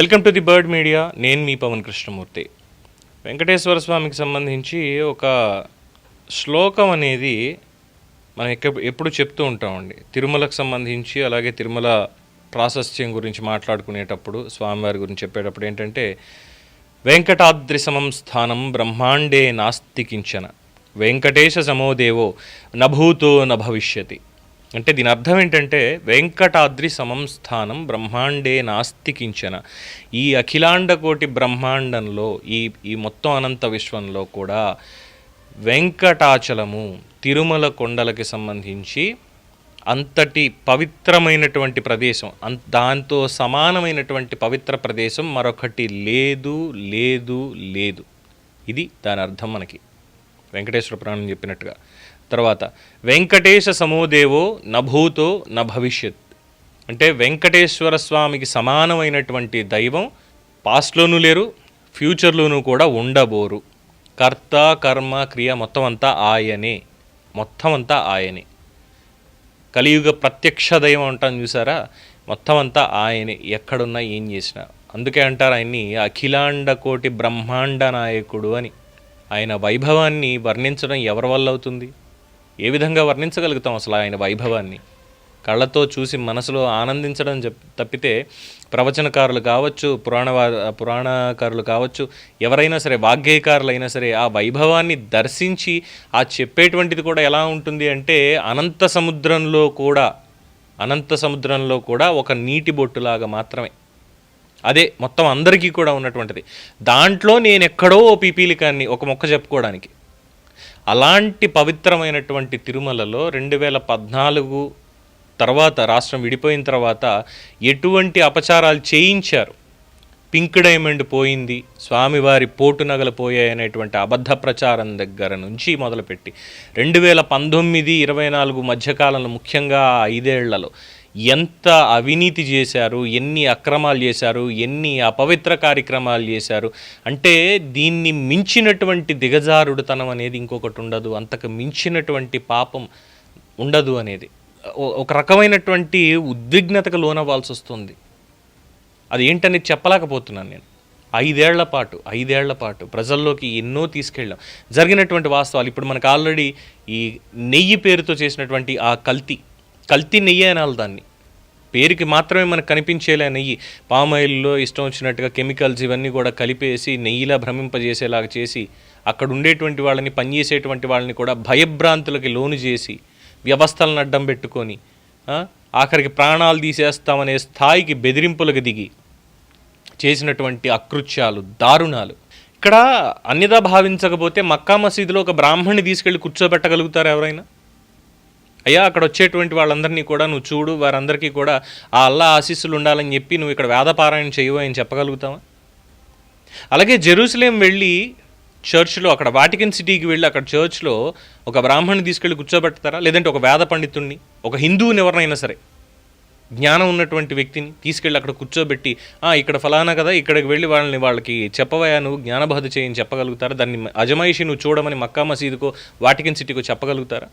Welcome to the bird media. నేను మీ పవన్ కృష్ణమూర్తి. వెంకటేశ్వర స్వామికి సంబంధించి ఒక శ్లోకం అనేది మనం ఎక్క ఎప్పుడు చెప్తూ ఉంటామండి. తిరుమలకు సంబంధించి అలాగే తిరుమల ప్రాశస్త్యం గురించి మాట్లాడుకునేటప్పుడు స్వామివారి గురించి చెప్పేటప్పుడు ఏంటంటే వెంకటాద్రి సమం స్థానం బ్రహ్మాండే నాస్తికించన వెంకటేశ సమోదేవో నభూతో న భవిష్యతి. అంటే దీని అర్థం ఏంటంటే వెంకటాద్రి సమంస్థానం బ్రహ్మాండే నాస్తి కించన. ఈ అఖిలాండ కోటి బ్రహ్మాండంలో ఈ ఈ మొత్తం అనంత విశ్వంలో కూడా వెంకటాచలము తిరుమల కొండలకి సంబంధించి అంతటి పవిత్రమైనటువంటి ప్రదేశం అం దాంతో సమానమైనటువంటి పవిత్ర ప్రదేశం మరొకటి లేదు లేదు లేదు. ఇది దాని అర్థం మనకి. వెంకటేశ్వర పురాణం చెప్పినట్టుగా. తర్వాత వెంకటేశ సమోదేవో నభూతో న భవిష్యత్. అంటే వెంకటేశ్వర స్వామికి సమానమైనటువంటి దైవం పాస్ట్లోనూ లేరు ఫ్యూచర్లోనూ కూడా ఉండబోరు. కర్త కర్మ క్రియ మొత్తం అంతా ఆయనే. మొత్తం అంతా ఆయనే. కలియుగ ప్రత్యక్ష దైవం అంటాం చూసారా? మొత్తం అంతా ఆయనే. ఎక్కడున్నా ఏం చేసినా. అందుకే అంటారు ఆయన్ని అఖిలాండ కోటి బ్రహ్మాండ నాయకుడు అని. ఆయన వైభవాన్ని వర్ణించడం ఎవరి వల్ల అవుతుంది? ఏ విధంగా వర్ణించగలుగుతాం అసలు ఆయన వైభవాన్ని? కళ్ళతో చూసి మనసులో ఆనందించడం చెప్ తప్పితే ప్రవచనకారులు కావచ్చు పురాణ పురాణకారులు కావచ్చు ఎవరైనా సరే వాగ్గేయకారులు అయినా సరే ఆ వైభవాన్ని దర్శించి ఆ చెప్పేటువంటిది కూడా ఎలా ఉంటుంది అంటే అనంత సముద్రంలో కూడా అనంత సముద్రంలో కూడా ఒక నీటి బొట్టులాగా మాత్రమే. అదే మొత్తం అందరికీ కూడా ఉన్నటువంటిది. దాంట్లో నేను ఎక్కడో ఓ పీపీలికాన్ని ఒక మొక్క చెప్పుకోవడానికి. అలాంటి పవిత్రమైనటువంటి తిరుమలలో రెండు వేల పద్నాలుగు తర్వాత రాష్ట్రం విడిపోయిన తర్వాత ఎటువంటి అపచారాలు చేయించారు? పింక్ డైమండ్ పోయింది స్వామివారి పోటు నగలు పోయాయి అనేటువంటి అబద్ధ ప్రచారం దగ్గర నుంచి మొదలుపెట్టి రెండు వేల పంతొమ్మిది ఇరవై నాలుగు మధ్యకాలంలో ముఖ్యంగా ఐదేళ్ళలో ఎంత అవినీతి చేశారు ఎన్ని అక్రమాలు చేశారు ఎన్ని అపవిత్ర కార్యక్రమాలు చేశారు. అంటే దీన్ని మించినటువంటి దిగజారుడుతనం అనేది ఇంకొకటి ఉండదు. అంతకు మించినటువంటి పాపం ఉండదు అనేది. ఒక రకమైనటువంటి ఉద్విగ్నతకు లోనవ్వాల్సి వస్తుంది. అది ఏంటనేది చెప్పలేకపోతున్నాను నేను. ఐదేళ్ళ పాటు ఐదేళ్ళ పాటు ప్రజల్లోకి ఎన్నో తీసుకెళ్ళాం. జరిగినటువంటి వాస్తవాలు ఇప్పుడు మనకు ఆల్రెడీ ఈ నెయ్యి పేరుతో చేసినటువంటి ఆ కల్తీ కల్తీ నెయ్యి అనాలి దాన్ని. పేరుకి మాత్రమే మనకు కనిపించేలా నెయ్యి. పామాయిల్లో ఇష్టం వచ్చినట్టుగా కెమికల్స్ ఇవన్నీ కూడా కలిపేసి నెయ్యిలా భ్రమింపజేసేలాగా చేసి అక్కడ ఉండేటువంటి వాళ్ళని పనిచేసేటువంటి వాళ్ళని కూడా భయభ్రాంతులకి లోను చేసి వ్యవస్థలను అడ్డం పెట్టుకొని ఆఖరికి ప్రాణాలు తీసేస్తామనే స్థాయికి బెదిరింపులకు దిగి చేసినటువంటి అకృత్యాలు దారుణాలు. ఇక్కడ అన్యదా భావించకపోతే మక్కా మసీదులో ఒక బ్రాహ్మణ్ణి తీసుకెళ్ళి కూర్చోబెట్టగలుగుతారు ఎవరైనా? అయ్యా అక్కడ వచ్చేటువంటి వాళ్ళందరినీ కూడా నువ్వు చూడు వారందరికీ కూడా ఆ అల్లా ఆశీస్సులు ఉండాలని చెప్పి నువ్వు ఇక్కడ వేదపారాయణ చేయవు అని చెప్పగలుగుతావా? అలాగే జెరూసలేం వెళ్ళి చర్చ్లో అక్కడ వాటికన్ సిటీకి వెళ్ళి అక్కడ చర్చ్లో ఒక బ్రాహ్మణ్ణి తీసుకెళ్ళి కూర్చోబెడతారా? లేదంటే ఒక వేద పండితుణ్ణి ఒక హిందువుని ఎవరినైనా సరే జ్ఞానం ఉన్నటువంటి వ్యక్తిని తీసుకెళ్ళి అక్కడ కూర్చోబెట్టి ఇక్కడ ఫలానా కదా ఇక్కడికి వెళ్ళి వాళ్ళని వాళ్ళకి చెప్పవయా నువ్వు? జ్ఞానబోధ చేయని చెప్పగలుగుతారా? దాన్ని అజమాయిషి నువ్వు చూడమని మక్కా మసీదుకో వాటికన్ సిటీకో చెప్పగలుగుతారా?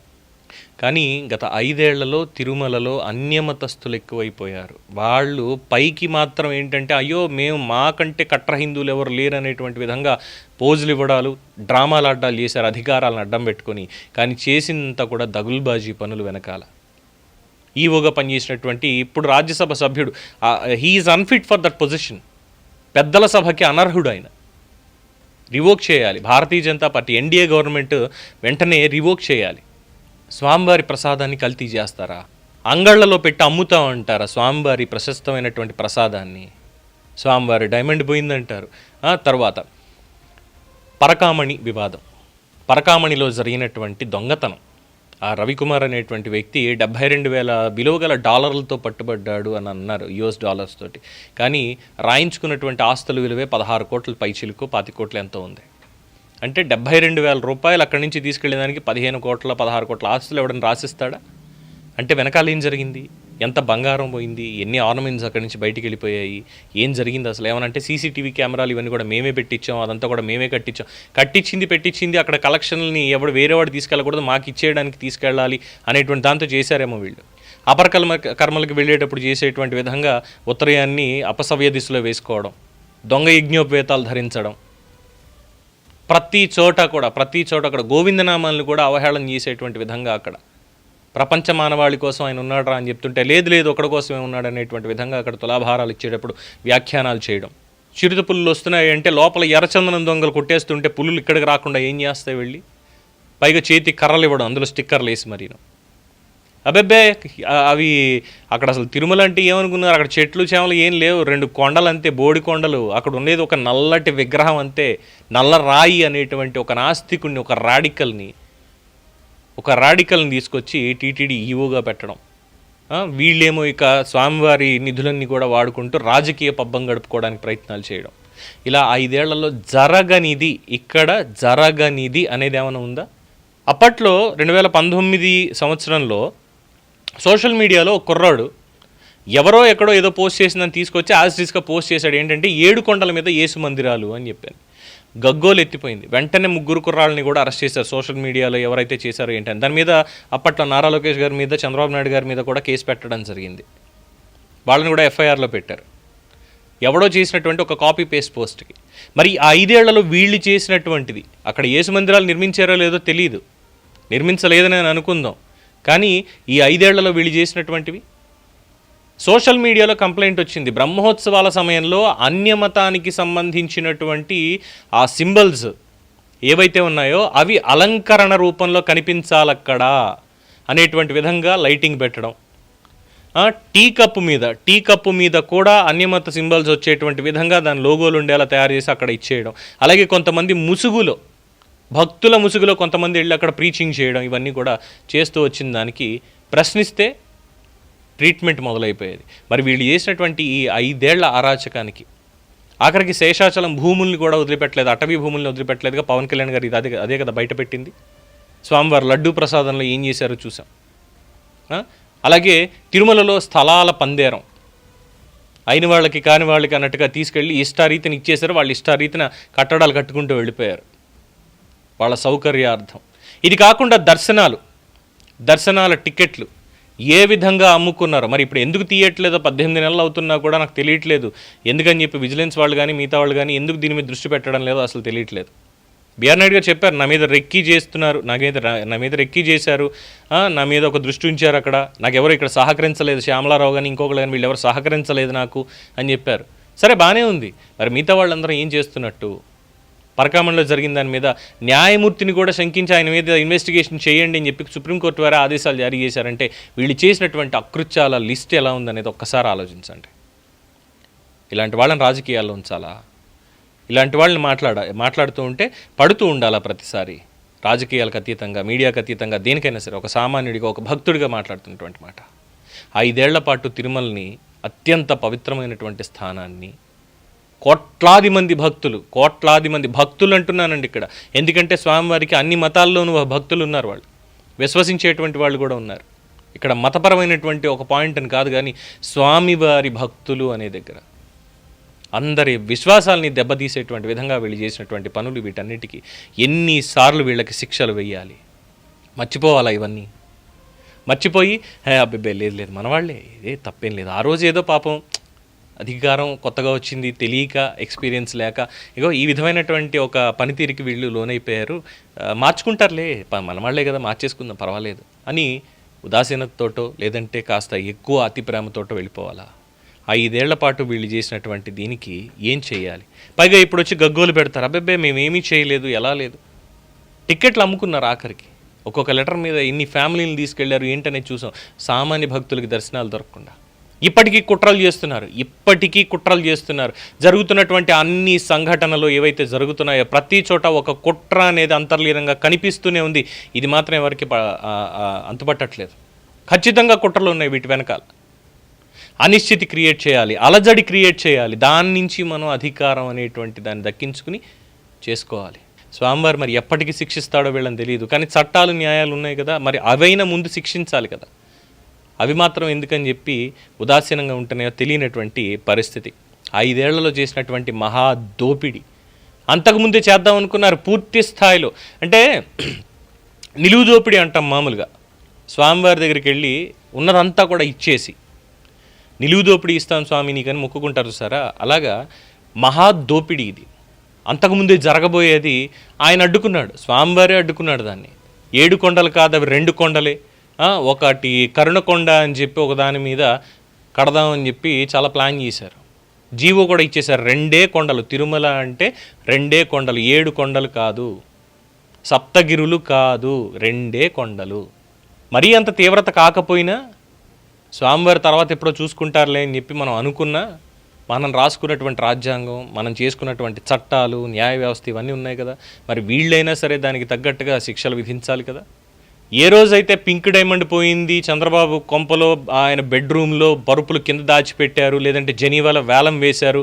కానీ గత ఐదేళ్ళలో తిరుమలలో అన్యమతస్థులు ఎక్కువైపోయారు. వాళ్ళు పైకి మాత్రం ఏంటంటే అయ్యో మేము మాకంటే కట్ర హిందువులు ఎవరు లేరు అనేటువంటి విధంగా పోజులు ఇవ్వడాలు డ్రామాలు ఆడాలు చేశారు అధికారాలను అడ్డం పెట్టుకొని. కానీ చేసినంత కూడా దగుల్బాజీ పనులు వెనకాల. ఈవోగా పనిచేసినటువంటి ఇప్పుడు రాజ్యసభ సభ్యుడు he is unfit for that position పెద్దల సభకి అనర్హుడు ఆయన రివోక్ చేయాలి. Bharatiya Janata party NDA government వెంటనే రివోక్ చేయాలి. స్వామివారి ప్రసాదాన్ని కల్తీ చేస్తారా? అంగళ్ళలో పెట్టి అమ్ముతా అంటారా స్వామివారి ప్రశస్తమైనటువంటి ప్రసాదాన్ని? స్వామివారి డైమండ్ పోయిందంటారు. తర్వాత పరకామణి వివాదం. పరకామణిలో జరిగినటువంటి దొంగతనం. ఆ రవికుమార్ అనేటువంటి వ్యక్తి డెబ్బై రెండు వేల విలువ గల డాలర్లతో పట్టుబడ్డాడు అని అన్నారు యుఎస్ డాలర్స్ తోటి. కానీ రాయించుకున్నటువంటి ఆస్తుల విలువే పదహారు కోట్ల పైచిలకు పాతి కోట్లు ఎంతో ఉంది. అంటే డెబ్బై రెండు వేల రూపాయలు అక్కడి నుంచి తీసుకెళ్ళేదానికి పదిహేను కోట్ల పదహారు కోట్ల ఆస్తులు ఎవడని రాసిస్తాడా? అంటే వెనకాల ఏం జరిగింది? ఎంత బంగారం పోయింది? ఎన్ని ఆర్నమెంట్స్ అక్కడి నుంచి బయటికి వెళ్ళిపోయాయి? ఏం జరిగింది అసలు? ఏమనంటే సీసీటీవీ కెమెరాలు ఇవన్నీ కూడా మేమే పెట్టించాం అదంతా కూడా మేమే కట్టించాం. కట్టించింది పెట్టించింది అక్కడ కలెక్షన్లని ఎవడు వేరేవాడు తీసుకెళ్ళకూడదు మాకు ఇచ్చేయడానికి తీసుకెళ్ళాలి అనేటువంటి దాంతో చేశారేమో వీళ్ళు. అపరకర్మ కర్మలకు వెళ్ళేటప్పుడు చేసేటువంటి విధంగా ఉత్తరయాన్ని అపసవ్య దిశలో వేసుకోవడం దొంగ యజ్ఞోపేతాలు ధరించడం ప్రతి చోట కూడా ప్రతి చోట అక్కడ గోవిందనామాలను కూడా అవహేళన చేసేటువంటి విధంగా అక్కడ. ప్రపంచ మానవాళి కోసం ఆయన ఉన్నాడరా అని చెప్తుంటే లేదు లేదు ఒకడి కోసమే ఉన్నాడు అనేటువంటి విధంగా అక్కడ తులాభారాలు ఇచ్చేటప్పుడు వ్యాఖ్యానాలు చేయడం. చిరుత పుల్లులు వస్తున్నాయి అంటే లోపల ఎర్రచందనం దొంగలు కొట్టేస్తుంటే పుల్లులు ఇక్కడికి రాకుండా ఏం చేస్తాయి వెళ్ళి? పైగా చేతి కర్రలు ఇవ్వడం అందులో స్టిక్కర్లు వేసి మరీను. అబ్బెబ్బే అవి అక్కడ అసలు తిరుమల అంటే ఏమనుకున్నారు? అక్కడ చెట్లు చేమలు ఏం లేవు. రెండు కొండలు అంతే బోడి కొండలు. అక్కడ ఉండేది ఒక నల్లటి విగ్రహం అంతే. నల్ల రాయి అనేటువంటి ఒక నాస్తికుడిని ఒక రాడికల్ని ఒక రాడికల్ని తీసుకొచ్చి టీటీడీ ఈవోగా పెట్టడం. వీళ్ళేమో ఇక స్వామివారి నిధులన్నీ కూడా వాడుకుంటూ రాజకీయ పబ్బం గడుపుకోవడానికి ప్రయత్నాలు చేయడం. ఇలా ఐదేళ్ళలో జరగనిది ఇక్కడ జరగనిది అనేది ఏమైనా ఉందా? అప్పట్లో రెండు వేల పంతొమ్మిది సంవత్సరంలో సోషల్ మీడియాలో ఒక కుర్రాడు ఎవరో ఎక్కడో ఏదో పోస్ట్ చేసిందని తీసుకొచ్చి యాజ్ పోస్ట్ చేశాడు. ఏంటంటే ఏడు కొండల మీద యేసు మందిరాలు అని చెప్పాను. గగ్గోలు ఎత్తిపోయింది. వెంటనే ముగ్గురు కుర్రాళ్ళని కూడా అరెస్ట్ చేశారు. సోషల్ మీడియాలో ఎవరైతే చేశారో ఏంటని. దాని మీద అప్పట్లో నారా లోకేష్ గారి మీద చంద్రబాబు నాయుడు గారి మీద కూడా కేసు పెట్టడం జరిగింది. వాళ్ళని కూడా ఎఫ్ఐఆర్లో పెట్టారు. ఎవడో చేసినటువంటి ఒక కాపీ పేస్ట్ పోస్ట్కి మరి ఆ ఐదేళ్ళలో వీళ్ళు చేసినటువంటిది అక్కడ యేసు మందిరాలు నిర్మించారో లేదో తెలియదు నిర్మించలేదని నేను అనుకుందాం. కానీ ఈ ఐదేళ్ళలో వీళ్ళు చేసినటువంటివి? సోషల్ మీడియాలో కంప్లైంట్ వచ్చింది. బ్రహ్మోత్సవాల సమయంలో అన్యమతానికి సంబంధించినటువంటి ఆ సింబల్స్ ఏవైతే ఉన్నాయో అవి అలంకరణ రూపంలో కనిపించాలక్కడా అనేటువంటి విధంగా లైటింగ్ పెట్టడం. టీ కప్పు మీద టీ కప్పు మీద కూడా అన్యమత సింబల్స్ వచ్చేటువంటి విధంగా దాని లోగోలు ఉండేలా తయారు చేసి అక్కడ ఇచ్చేయడం. అలాగే కొంతమంది ముసుగులో భక్తుల ముసుగులో కొంతమంది వెళ్ళి అక్కడ ప్రీచింగ్ చేయడం ఇవన్నీ కూడా చేస్తూ వచ్చిన దానికి ప్రశ్నిస్తే ట్రీట్మెంట్ మొదలైపోయేది. మరి వీళ్ళు చేసినటువంటి ఈ ఐదేళ్ళ అరాచకానికి ఆఖరికి శేషాచలం భూముల్ని కూడా వదిలిపెట్టలేదు అటవీ భూముల్ని వదిలిపెట్టలేదుగా పవన్ కళ్యాణ్ గారు ఇది అదే అదే కదా బయటపెట్టింది స్వామివారు స్వామివారి లడ్డూ ప్రసాదంలో ఏం చేశారో చూసాం అలాగే తిరుమలలో స్థలాల పందేరం. అయిన వాళ్ళకి కాని వాళ్ళకి అన్నట్టుగా తీసుకెళ్ళి ఇష్టారీతిని ఇచ్చేశారు వాళ్ళు ఇష్టారీతిన కట్టడాలు కట్టుకుంటూ వెళ్ళిపోయారు. వాళ్ళ సౌకర్యార్థం. ఇది కాకుండా దర్శనాలు దర్శనాల టికెట్లు ఏ విధంగా అమ్ముకున్నారు. మరి ఇప్పుడు ఎందుకు తీయట్లేదో పద్దెనిమిది నెలలు అవుతున్నా కూడా నాకు తెలియట్లేదు. ఎందుకని చెప్పి విజిలెన్స్ వాళ్ళు కానీ మిగతా వాళ్ళు కానీ ఎందుకు దీని మీద దృష్టి పెట్టడం లేదో అసలు తెలియట్లేదు. బిఆర్ నాయుడు గారు చెప్పారు నా మీద రెక్కీ చేస్తున్నారు నా మీద రా- నా మీద రెక్కీ చేశారు. నా మీద ఒక దృష్టి ఉంచారు అక్కడ. నాకు ఎవరు ఇక్కడ సహకరించలేదు. శ్యామలారావు కానీ ఇంకొకరు కానీ వీళ్ళు ఎవరు సహకరించలేదు నాకు అని చెప్పారు. సరే బాగానే ఉంది. మరి మిగతా వాళ్ళందరూ ఏం చేస్తున్నట్టు? పరకామంలో జరిగిన దాని మీద న్యాయమూర్తిని కూడా శంకించి ఆయన మీద ఇన్వెస్టిగేషన్ చేయండి అని చెప్పి సుప్రీంకోర్టు వారే ఆదేశాలు జారీ చేశారంటే వీళ్ళు చేసినటువంటి అకృత్యాల లిస్ట్ ఎలా ఉందనేది ఒక్కసారి ఆలోచించండి. ఇలాంటి వాళ్ళని రాజకీయాల్లో ఉంచాలా? ఇలాంటి వాళ్ళని మాట్లాడ మాట్లాడుతూ ఉంటే పడుతూ ఉండాలా ప్రతిసారి? రాజకీయాలకు అతీతంగా మీడియాకు అతీతంగా దేనికైనా సరే ఒక సామాన్యుడిగా ఒక భక్తుడిగా మాట్లాడుతున్నటువంటి మాట. ఐదేళ్ళ పాటు తిరుమలని అత్యంత పవిత్రమైనటువంటి స్థానాన్ని కోట్లాది మంది భక్తులు కోట్లాది మంది భక్తులు అంటున్నానండి ఇక్కడ. ఎందుకంటే స్వామివారికి అన్ని మతాల్లోనూ భక్తులు ఉన్నారు వాళ్ళు. విశ్వసించేటువంటి వాళ్ళు కూడా ఉన్నారు. ఇక్కడ మతపరమైనటువంటి ఒక పాయింట్ అని కాదు కానీ స్వామివారి భక్తులు అనే దగ్గర. అందరి విశ్వాసాలని దెబ్బతీసేటువంటి విధంగా వీళ్ళు చేసినటువంటి పనులు వీటన్నిటికీ ఎన్నిసార్లు వీళ్ళకి శిక్షలు వెయ్యాలి మర్చిపోవాలా ఇవన్నీ? మర్చిపోయి "హే, అబ్బే లేదు లేదు మనవాళ్ళే ఇదే తప్పేం లేదు. ఆ రోజు ఏదో పాపం అధికారం కొత్తగా వచ్చింది తెలియక ఎక్స్పీరియన్స్ లేక. ఇగో ఈ విధమైనటువంటి ఒక పనితీరుకి వీళ్ళు లోనైపోయారు. మార్చుకుంటారులే ప- మనవాళ్ళే కదా మార్చేసుకుందాం పర్వాలేదు. అని ఉదాసీనతతోటో లేదంటే కాస్త ఎక్కువ అతి ప్రేమతోటో వెళ్ళిపోవాలా? ఐదేళ్ళ పాటు వీళ్ళు చేసినటువంటి దీనికి ఏం చేయాలి? పైగా ఇప్పుడు వచ్చి గగ్గోలు పెడతారు. అబ్బాబ్బే మేమేమీ చేయలేదు ఎలా లేదు? టిక్కెట్లు అమ్ముకున్నారు ఆఖరికి. ఒక్కొక్క లెటర్ మీద ఇన్ని ఫ్యామిలీని తీసుకెళ్ళారు ఏంటనేది చూసాం. సామాన్య భక్తులకి దర్శనాలు దొరకకుండా. ఇప్పటికీ కుట్రలు చేస్తున్నారు. ఇప్పటికీ కుట్రలు చేస్తున్నారు. జరుగుతున్నటువంటి అన్ని సంఘటనలు ఏవైతే జరుగుతున్నాయో ప్రతి చోట ఒక కుట్ర అనేది అంతర్లీనంగా కనిపిస్తూనే ఉంది. ఇది మాత్రం ఎవరికి అంతుపట్టట్లేదు. ఖచ్చితంగా కుట్రలు ఉన్నాయి వీటి వెనకాల. అనిశ్చితి క్రియేట్ చేయాలి అలజడి క్రియేట్ చేయాలి. దాని నుంచి మనం అధికారం అనేటువంటి దాన్ని దక్కించుకుని చేసుకోవాలి. స్వామివారు మరి ఎప్పటికీ శిక్షిస్తాడో వీళ్ళని తెలియదు. కానీ చట్టాలు న్యాయాలు ఉన్నాయి కదా. మరి అవైనా ముందు శిక్షించాలి కదా. అవి మాత్రం ఎందుకని చెప్పి ఉదాసీనంగా ఉంటున్నాయో తెలియనటువంటి పరిస్థితి. ఐదేళ్ళలో చేసినటువంటి మహా దోపిడి. అంతకుముందే చేద్దాం అనుకున్నారు పూర్తి స్థాయిలో. అంటే నిలువు దోపిడీ అంటాం మామూలుగా. స్వామివారి దగ్గరికి వెళ్ళి ఉన్నదంతా కూడా ఇచ్చేసి. నిలువు దోపిడీ ఇస్తాం స్వామి నీకని మొక్కుకుంటారు సారా? అలాగా మహా దోపిడీ ఇది. అంతకుముందే జరగబోయేది ఆయన అడ్డుకున్నాడు. స్వామివారే అడ్డుకున్నాడు దాన్ని. ఏడు కొండలు కాదు అవి రెండు కొండలే. ఒకటి కరుణకొండ అని చెప్పి ఒక దాని మీద కడదామని చెప్పి చాలా ప్లాన్ చేశారు. జీవో కూడా ఇచ్చేశారు. రెండే కొండలు. తిరుమల అంటే రెండే కొండలు. ఏడు కొండలు కాదు. సప్తగిరులు కాదు. రెండే కొండలు. మరీ అంత తీవ్రత కాకపోయినా స్వామివారి తర్వాత ఎప్పుడో చూసుకుంటారులే అని చెప్పి మనం అనుకున్నా మనం రాసుకున్నటువంటి రాజ్యాంగం మనం చేసుకున్నటువంటి చట్టాలు న్యాయ వ్యవస్థ ఇవన్నీ ఉన్నాయి కదా. మరి వీళ్ళైనా సరే దానికి తగ్గట్టుగా శిక్షలు విధించాలి కదా. ఏ రోజైతే పింక్ డైమండ్ పోయింది చంద్రబాబు కొంపలో ఆయన బెడ్రూమ్లో పరుపులు కింద దాచిపెట్టారు లేదంటే జెనీవాలో వేలం వేశారు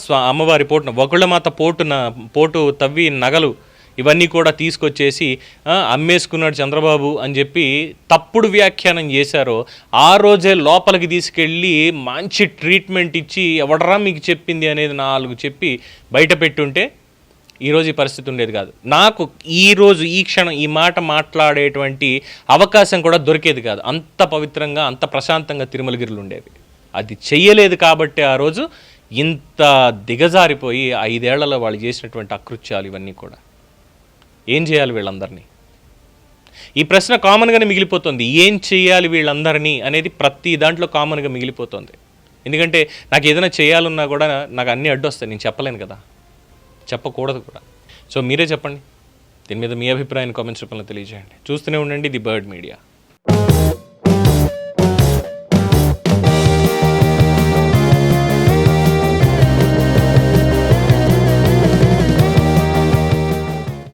స్వా అమ్మవారి పోటున ఒకళ్ళమాత పోటున పోటు తవ్వి నగలు ఇవన్నీ కూడా తీసుకొచ్చేసి అమ్మేసుకున్నాడు చంద్రబాబు అని చెప్పి తప్పుడు వ్యాఖ్యానం చేశారో ఆ రోజే లోపలికి తీసుకెళ్ళి మంచి ట్రీట్మెంట్ ఇచ్చి ఎవడరా మీకు చెప్పింది అనేది నాలుగు చెప్పి బయట పెట్టుంటే ఈరోజు ఈ పరిస్థితి ఉండేది కాదు. నాకు ఈరోజు ఈ క్షణం ఈ మాట మాట్లాడేటువంటి అవకాశం కూడా దొరికేది కాదు. అంత పవిత్రంగా అంత ప్రశాంతంగా తిరుమలగిరిలు ఉండేవి అది చెయ్యలేదు కాబట్టి ఆ రోజు ఇంత దిగజారిపోయి ఐదేళ్ళలో వాళ్ళు చేసినటువంటి అకృత్యాలు ఇవన్నీ కూడా. ఏం చేయాలి వీళ్ళందరినీ? ఈ ప్రశ్న కామన్గానే మిగిలిపోతుంది. ఏం చేయాలి వీళ్ళందరినీ అనేది ప్రతి దాంట్లో కామన్గా మిగిలిపోతుంది. ఎందుకంటే నాకు ఏదైనా చేయాలన్నా కూడా నాకు అన్నీ అడ్డొస్తాయి. నేను చెప్పలేను కదా. చెప్పకూడదు కూడా. సో మీరే చెప్పండి. దీని మీద మీ అభిప్రాయాన్ని కామెంట్స్ రూపంలో తెలియజేయండి. చూస్తూనే ఉండండి ది బర్డ్ మీడియా.